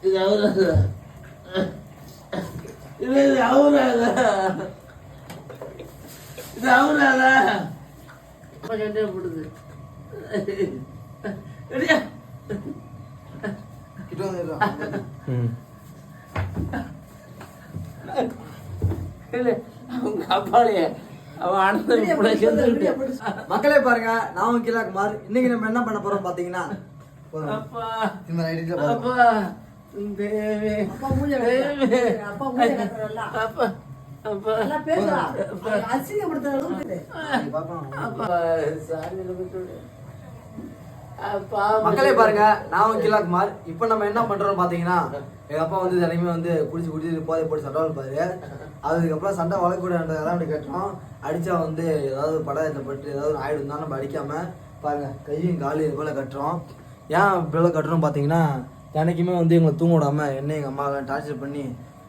இது அவராத இது இது அவராத கண்டே போடுது. அவங்க அப்பாளைய மக்களே பாருங்க நான் கிலா குமார் இன்னைக்கு நம்ம என்ன பண்ண போறோம் பாத்தீங்கன்னா. அப்பா. மக்களே பாருங்க நான் கிலா குமார் இப்போ நம்ம என்ன பண்றோம் பாத்தீங்கன்னா எங்க அப்பா வந்து தினமே வந்து குடிச்சு குடிச்சு போதை போட்டு சண்டை வளர்ப்பாரு. அதுக்கப்புறம் சண்டை வளர்க்கூடாதுன்றதான் அப்படி கேட்டோம். அடிச்சா வந்து ஏதாவது இந்த பட்டு ஏதாவது ஆயிடும் தான் நம்ம அடிக்காம பாருங்க கையும் காலும் இது போல கட்டுறோம். ஏன் இப்படி கட்டுறோம் பாத்தீங்கன்னா தினைக்குமே வந்து எங்களை தூங்க விடாம என்ன எங்க அம்மா டார்ச்சர் பண்ணி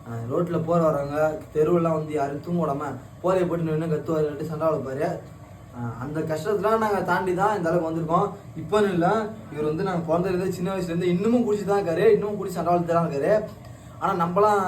ரோட்டில் ரோட்ல போற வரவங்க தெருவெல்லாம் வந்து யாரும் தூங்க விடாம போதையை போட்டு நின்று கத்துவாரு சண்டை வளர்ப்பாரு. அந்த கஷ்டத்தெலாம் நாங்கள் தாண்டி தான் இந்த அளவுக்கு வந்திருக்கோம். இப்போன்னு இல்லை இவர் வந்து நாங்கள் பிறந்ததுலேருந்து சின்ன வயசுலேருந்து இன்னமும் குடிச்சு தான் இருக்காரு இன்னமும் குடிச்சு சண்டாளத்து தான் இருக்காரு. ஆனால் நம்மளாம்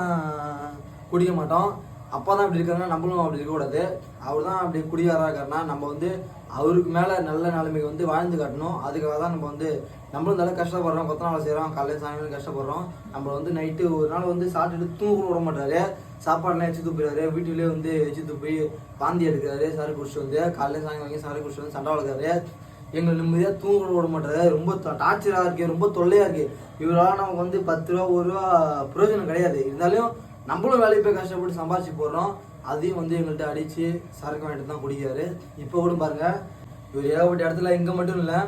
குடிக்க மாட்டோம். அப்பா தான் அப்படி இருக்காருன்னா நம்மளும் அப்படி இருக்கக்கூடாது. அவர் தான் அப்படி குடிகாராக இருக்காருன்னா நம்ம வந்து அவருக்கு மேலே நல்ல நிலைமைக்கு வந்து வாழ்ந்து காட்டணும். அதுக்காக தான் நம்ம வந்து நம்மளும் நல்லா கஷ்டப்படுறோம். கொத்த நாள் செய்கிறோம் காலையில் சாயங்காலம் கஷ்டப்படுறோம். நம்ம வந்து நைட்டு ஒரு நாள் வந்து சாப்பிட்டுட்டு தூங்க விட மாட்டாரு. சாப்பாடுலாம் வச்சு துப்பிடுறாரு வீட்டுலேயே வந்து வச்சு துப்பி வாந்தி எடுக்கிறாரு. சாரி குடிச்சிட்டு வந்து காலையில் சாயங்காலம் வரைக்கும் சாரி குடிச்சிட்டு வந்து சண்டை வளர்க்குறாரு. எங்களை நிம்மதியாக தூங்க விட மாட்டாரு. ரொம்ப டார்ச்சராக இருக்கு ரொம்ப தொல்லையாக இருக்கு. இவரால் நமக்கு வந்து பத்து ரூபா ஒரு ரூபா பிரயோஜனம் கிடையாது. இருந்தாலும் நம்மளும் வேலைக்கு போய் கஷ்டப்பட்டு சம்பாதிச்சு போடுறோம் அதையும் வந்து எங்கள்கிட்ட அடித்து சரக்கு வாங்கிட்டு தான் குடிக்கிறாரு. இப்போ கூட பாருங்க இவர் ஏகப்பட்ட இடத்துல இங்கே மட்டும் இல்லை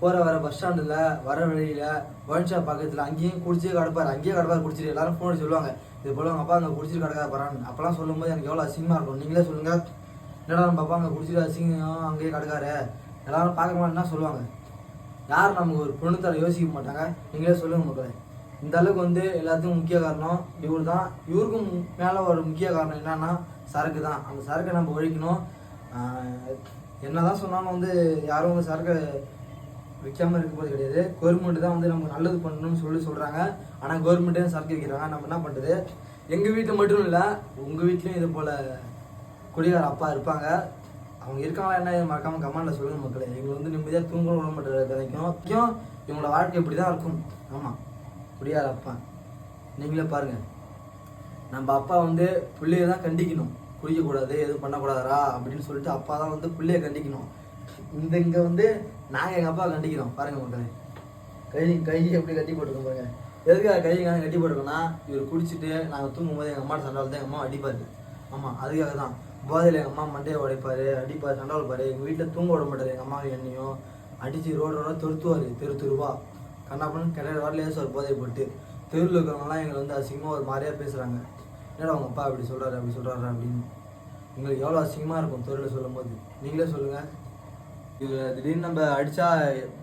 போகிற வர பஸ் ஸ்டாண்டில் வர வழியில் ஒயின் ஷாப் பக்கத்தில் அங்கேயும் குடிச்சே கிடப்பார். அங்கேயே கிடப்பார் குடிச்சிட்டு. எல்லாரும் ஃபோன் சொல்லுவாங்க இது போல் அவங்க அப்பா அங்கே குடிச்சிட்டு கிடக்காத போகிறான்னு அப்போலாம் சொல்லும்போது எனக்கு எவ்வளோ அசிங்கமாக இருக்கும். நீங்களே சொல்லுங்கள் என்னடா நம்ம அப்பா அங்கே குடிச்சிட்டு அசிங்கம் அங்கேயே கிடக்காரு. எல்லாரும் பார்க்க மாட்டேன்னா சொல்லுவாங்க. யார் நமக்கு ஒரு பொண்ணு தர யோசிக்க மாட்டாங்க. நீங்களே சொல்லுங்க மக்களே. இந்த அளவுக்கு வந்து எல்லாத்துக்கும் முக்கிய காரணம் இவர் தான் இவருக்கும் மேலே ஒரு முக்கிய காரணம் என்னன்னா சரக்கு தான். அந்த சரக்கை நம்ம ஒழிக்கணும். என்ன என்னதான் சொன்னாலும் வந்து யாரும் வந்து சரக்கை விற்காம இருக்க போது கிடையாது. கவர்மெண்ட் தான் வந்து நமக்கு நல்லது பண்ணணும்னு சொல்லி சொல்றாங்க. ஆனால் கவர்மெண்ட்டே சரக்கு வைக்கிறாங்க நம்ம என்ன பண்றது? எங்க வீட்டில் மட்டும் இல்லை உங்க வீட்லேயும் இது போல குடிகார அப்பா இருப்பாங்க. அவங்க இருக்காங்களா என்ன மறக்காமல் மறக்காம கமெண்ட்ல சொல்லுங்க மக்களே. இவங்க வந்து நிம்மதியாக தூங்க விட மாட்டேறது கிடைக்கும் முக்கியம் இவங்களோட வாழ்க்கை இப்படி தான் இருக்கும். ஆமாம் குடியார அப்பா நீங்களே பாருங்க. நம்ம அப்பா வந்து பிள்ளைய தான் கண்டிக்கணும். குடிக்கக்கூடாது எதுவும் பண்ணக்கூடாதா அப்படின்னு சொல்லிட்டு அப்பா தான் வந்து பிள்ளைய கண்டிக்கணும். இந்த இங்கே வந்து நாங்கள் எங்கள் அப்பா கண்டிக்கிறோம். பாருங்க மக்களே. கை கை எப்படி கட்டி போட்டுருக்கோம் பாருங்க. எதுக்காக கை காலம் கட்டி போட்டுருக்கோம்னா இவர் குடிச்சிட்டு நாங்கள் தூங்கும் போது எங்கள் அம்மா சண்டை தான் எங்கள் அம்மா அடிப்பார். ஆமாம் அதுக்காக தான். போதையில் எங்கள் அம்மா மண்டையை உடைப்பார் அடிப்பார் சண்டை உடைப்பார் எங்கள் வீட்டில் தூங்க விட மாட்டார். எங்கள் அம்மா என்னையும் அடித்து ரோடு ரோட தெருத்துவார். தெரு தெருவா. கண்ணாப்பண்ணு கிடையாது வரல ஒரு போதை போட்டு. தெருவில் இருக்கிறவங்களாம் எங்களை வந்து அசிங்கமாக ஒரு மாதிரியா பேசுகிறாங்க என்னடா உங்கள் அப்பா அப்படி சொல்கிறாரு அப்படி சொல்கிறாரு அப்படின்னு. எங்களுக்கு எவ்வளோ அசிங்கமாக இருக்கும் தெருவில் சொல்லும்போது. நீங்களே சொல்லுங்கள் இவர் திடீர்னு நம்ம அடித்தா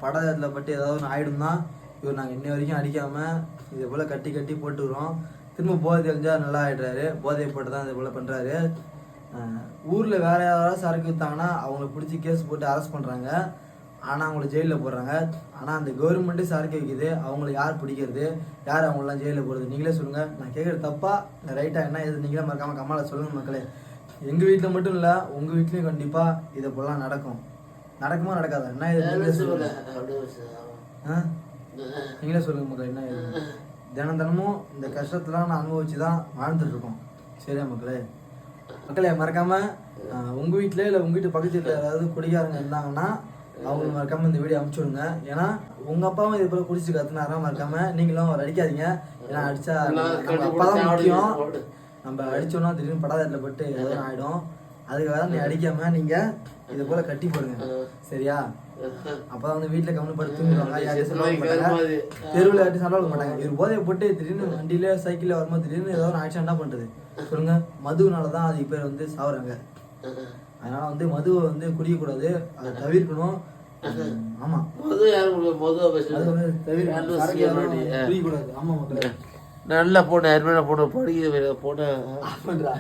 படத்தில் பட்டு ஏதாவது ஒன்று ஆகிடும் தான் இவர் நாங்கள் இன்ன வரைக்கும் அடிக்காமல் இதே போல் கட்டி கட்டி போட்டுக்கிறோம் திரும்ப போதை தெரிஞ்சால் நல்லா ஆயிடுறாரு. போதையை போட்டு தான் இது போல் பண்ணுறாரு ஊரில் வேறு யாராவது சரக்கு வித்தாங்கன்னா அவங்கள பிடிச்சி கேஸ் போட்டு அரெஸ்ட் பண்ணுறாங்க ஆனா அவங்கள ஜெயிலில் போடுறாங்க. ஆனா அந்த கவர்மெண்ட்டு சரக்கு வைக்குது அவங்கள யார் பிடிக்கிறது யார் அவங்களெல்லாம் ஜெயிலில் போடுறது? நீங்களே சொல்லுங்க. நான் கேட்குறது தப்பா இல்லை ரைட்டா என்ன இது நீங்களே மறக்காம கமால சொல்லுங்க மக்களே. எங்க வீட்டில் மட்டும் இல்லை உங்க வீட்லயும் கண்டிப்பா இதை போலாம் நடக்கும். நடக்குமா நடக்காதா? என்ன இது நீங்களே சொல்லுங்க. ஆ? நீங்களே சொல்லுங்க மக்கள் என்ன இது தினம் தினமும் இந்த கஷ்டத்தெல்லாம் நான் அனுபவிச்சு தான் வாழ்ந்துட்டு இருக்கோம் சரியா மக்களே? மக்களே மறக்காம ஆ, உங்க வீட்ல இல்ல உங்க வீட்டு பக்கத்து வீட்டுல யாராவது குடிகாரங்க இருந்தாங்கன்னா அவங்களுக்கு மறக்காம இந்த வீடியோ அனுப்பிச்சு விடுங்க. ஏன்னா உங்க அப்பாவும் இது போல குடிச்சு கத்துனாரா மறக்காம நீங்களும் அவர் அடிக்காதீங்க. ஏன்னா அடிச்சா அப்பா தான் முக்கியம். நம்ம அடிச்சோம்னா திடீர்னு படாதத்துல பட்டு எதுவும் ஆயிடும். அதுக்காக நீ அடிக்காம நீங்க இது போல கட்டி போடுங்க. சரியா? அப்பதான் வந்து வீட்டுல கம்மி படுத்து தூங்குவாங்க. யாரையும் சொல்ல மாட்டாங்க தெருவில் வளர்க்க மாட்டாங்க. இவர் போதையை போட்டு திடீர்னு வண்டியில சைக்கிள்ல வரும்போது திடீர்னு ஏதோ ஒரு ஆக்சிடென்ட் பண்றது. சொல்லுங்க. மதுனால தான் அதுக்கு பேர் வந்து சாவுறாங்க. அதனால வந்து மதுவை வந்து குடிக்கக்கூடாது. அதை தவிர்க்கணும். ஆமா. சரக்கு யாரும். குடிக்கக்கூடாது. ஆமா மக்களே. நல்ல அருமையான பொண்ணு படிக்கிற பொண்ணு பண்றா